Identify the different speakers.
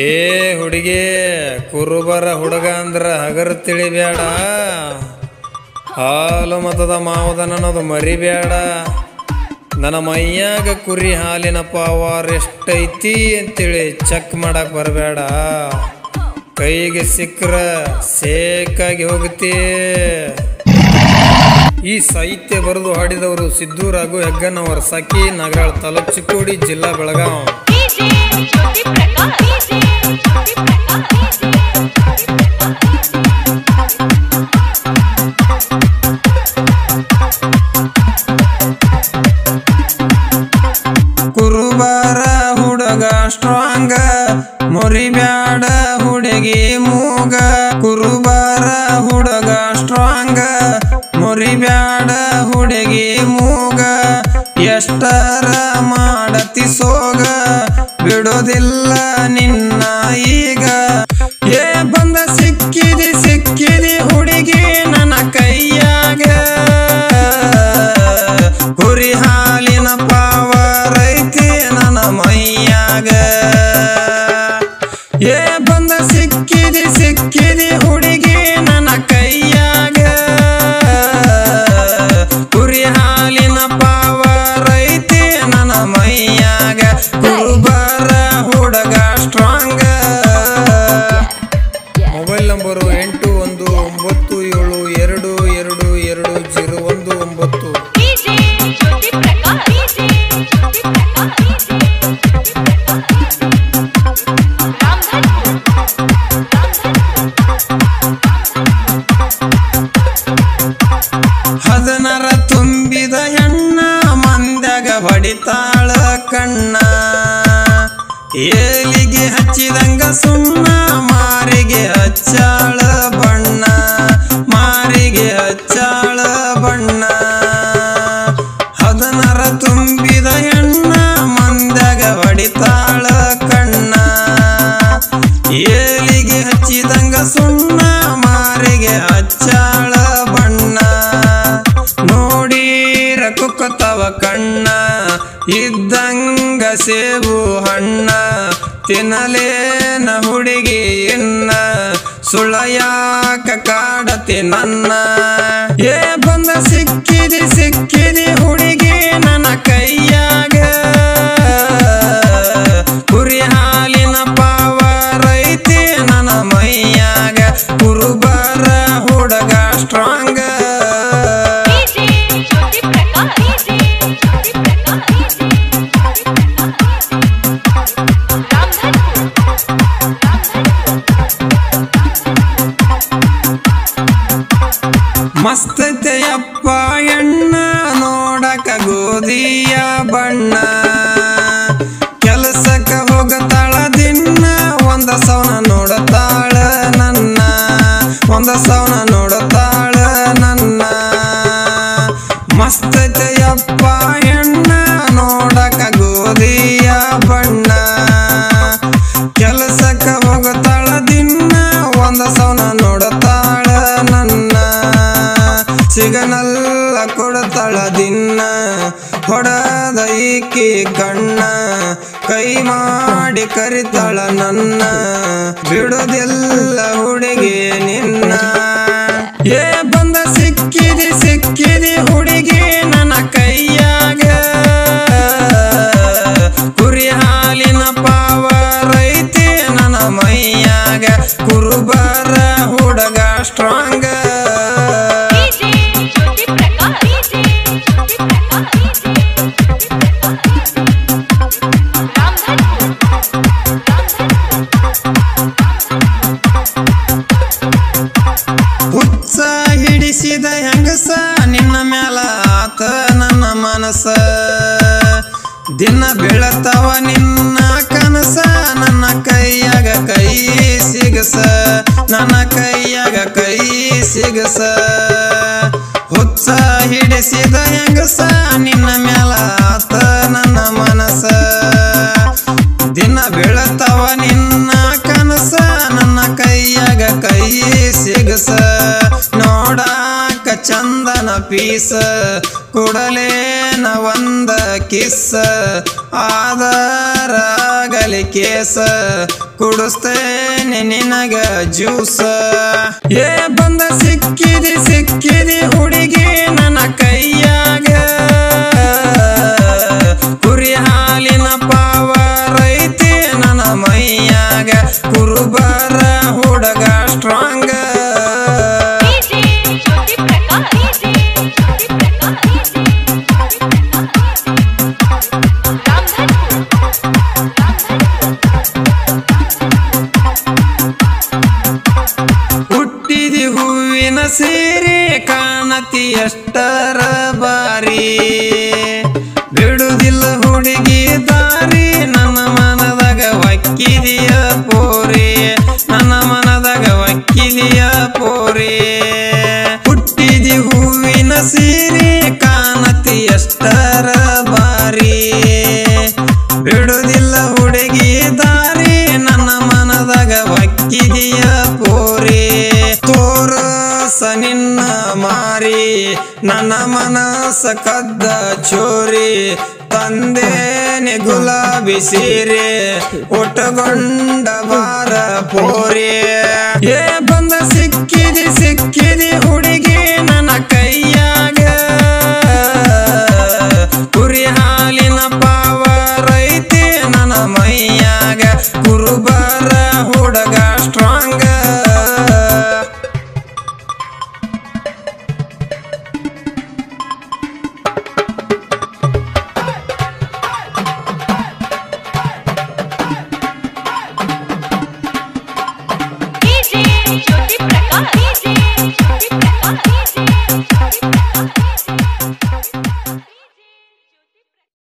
Speaker 1: ಏ ಹುಡುಗಿ, ಕುರುಬರ ಹುಡುಗ ಅಂದ್ರ ಹಗರ್ ತಿಳಿಬೇಡ ಹಾಲು ಮತದ ಮಾವದನ ಅನ್ನೋದು ಮರಿಬೇಡ ನನ್ನ ಮೈಯಾಗ ಕುರಿ ಹಾಲಿನ ಪವರ್ ಎಷ್ಟೈತಿ ಅಂತೇಳಿ ಚೆಕ್ ಮಾಡಕ್ ಬರಬೇಡ ಕೈಗೆ ಸಿಕ್ಕ್ರ ಸೇಕಾಗಿ ಹೋಗುತ್ತೆ ಈ ಸಾಹಿತ್ಯ ಬರೆದು ಹಾಡಿದವರು ಸಿದ್ದು, ರಾಘು, ಹೆಗ್ಗನವರ, ಸಖಿ ನಗರ ತಾಲೂಕ್ ಚಿಕ್ಕೋಡಿ ಜಿಲ್ಲಾ ಬೆಳಗಾವ್. ಸ್ಟ್ರಾಂಗ ಮುರಿಬ್ಯಾಡ ಹುಡುಗಿ ಮೂಗ ಕುರುಬಾರ ಹುಡುಗ ಸ್ಟ್ರಾಂಗ ಮುರಿಬ್ಯಾಡ ಹುಡುಗಿ ಮೂಗ ಎಷ್ಟರ ಮಾಡತಿ ಸೋಗ ಬಿಡೋದಿಲ್ಲ ನಂಬರು ಎಂಟು ಒಂದು ಒಂಬತ್ತು ಏಳು ಎರಡು ಎರಡು ಎರಡು ಜೀರೋ ಒಂದು ಒಂಬತ್ತು. ಹದನರ ತುಂಬಿದ ಹೆಣ್ಣ ಮಂದ್ಯಾಗ ಬಡಿತಾಳ ಕಣ್ಣ. ಏಲಿಗೆ ಹಚ್ಚಿದಂಗ ಸುಣ್ಣ ಮಾರಿಗೆ ಹಚ್ಚಾಳ ಕುಕ್ಕತವ ಕಣ್ಣ, ಇದ್ದಂಗ ಸೇಬು ಹಣ್ಣ, ತಿನ್ನಲೇನ ಹುಡುಗಿ ಎನ್ನ ಸುಳ ಯಾಕ ಕಾಡತಿ ನನ್ನ. ಏ ಬಂದ ಸಿಕ್ಕಿದಿ ಸಿಕ್ಕಿದಿ ಹುಡುಗಿ ನನ್ನ ಕೈಯಾಗ. ಕುರಿ ಹಾಲಿನ ಪಾವರ್ ಐತಿ ನನ್ನ ಮೈಯಾಗ. ಕುರುಬರ ಹುಡುಗ ಸ್ಟ್ರಾಂಗ್ ಮಸ್ತತೆಯಪ್ಪ ಎಣ್ಣ ನೋಡಕ ಗೋಧಿಯ ಬಣ್ಣ. ಕೆಲಸಕ್ಕ ಹೋಗತಾಳ ದಿನ ಒಂದ ಸೌನ ನೋಡತಾಳ ನನ್ನ. ಒಂದ ಸೌನ ಈಕಿ ಕಣ್ಣ ಕೈ ಮಾಡಿ ಕರಿತಾಳ ನನ್ನ. ಬಿಡೋದೆಲ್ಲ ಹುಡುಗಿ ನಿನ್ನ. ಏ ಬಂದ ಸಿಕ್ಕಿದೆ ಸಿಕ್ಕಿದಿ ಹಿಡಿಸಿದ ಹೆಂಗಸ? ನಿನ್ನ ಮ್ಯಾಲ ಆತ ನನ್ನ ಮನಸ. ದಿನ ಬೀಳತವ ನಿನ್ನ ಕನಸ. ನನ್ನ ಕೈಯಾಗ ಕೈ ಸಿಗಸ. ನನ್ನ ಕೈಯಾಗ ಕೈ ಸಿಗಸ. ಹುಚ್ಚ ಹಿಡಿಸಿದ ಹೆಂಗಸ? ನಿನ್ನ ಮ್ಯಾಲ ಆತ ನನ್ನ ಚಂದನ ಪೀಸ ಕೊಡಲೇನ ಒಂದ ಕಿಸ್ಸ, ಆದರಾಗಲಿ ಕೇಸ, ಕುಡಿಸ್ತೇನೆ ನಿನಗ ಜ್ಯೂಸ. ಏ ಬಂದ ಸಿಕ್ಕಿದಿ ಸಿಕ್ಕಿದಿ ಹುಡುಗಿ ನನ್ನ ಕೈಯಾಗ. ಕುರಿ ಹಾಲಿನ ಪಾವ ರೈತಿ ನನ್ನ ಮೈಯಾಗ. ಕುರುಬರ ಎಷ್ಟರ ಬಾರಿ ಬಿಡುದಿಲ್ಲ ಹುಡುಗಿ ದಾರಿ. ನನ್ನ ಮನದಾಗ ವಕ್ಕಿದೆಯ ಪೋರಿ. ನನ್ನ ಮನದಾಗ ವಕ್ಕಿದೆಯ ಪೋರಿ. ಹುಟ್ಟಿದಿ ಹೂವಿನ ಸೀರೆ, ಕಾಣತಿ ಎಷ್ಟರ ಬಾರಿ. ಬಿಡುದಿಲ್ಲ ಹುಡುಗಿ ದಾರಿ. ನನ್ನ ಮನದಾಗ ವಕ್ಕಿದೆಯ ಪೋರಿ. ತೋರ ನಿನ್ನ ಮಾರಿ ನನ್ನ ಮನಸ ಕದ್ದ ಚೋರಿ ತಂದೇನೆ ಗುಲಾಬಿ ಸೀರೆ ಒಟ್ಟುಗೊಂಡ ಬಾರ ಪೋರಿ.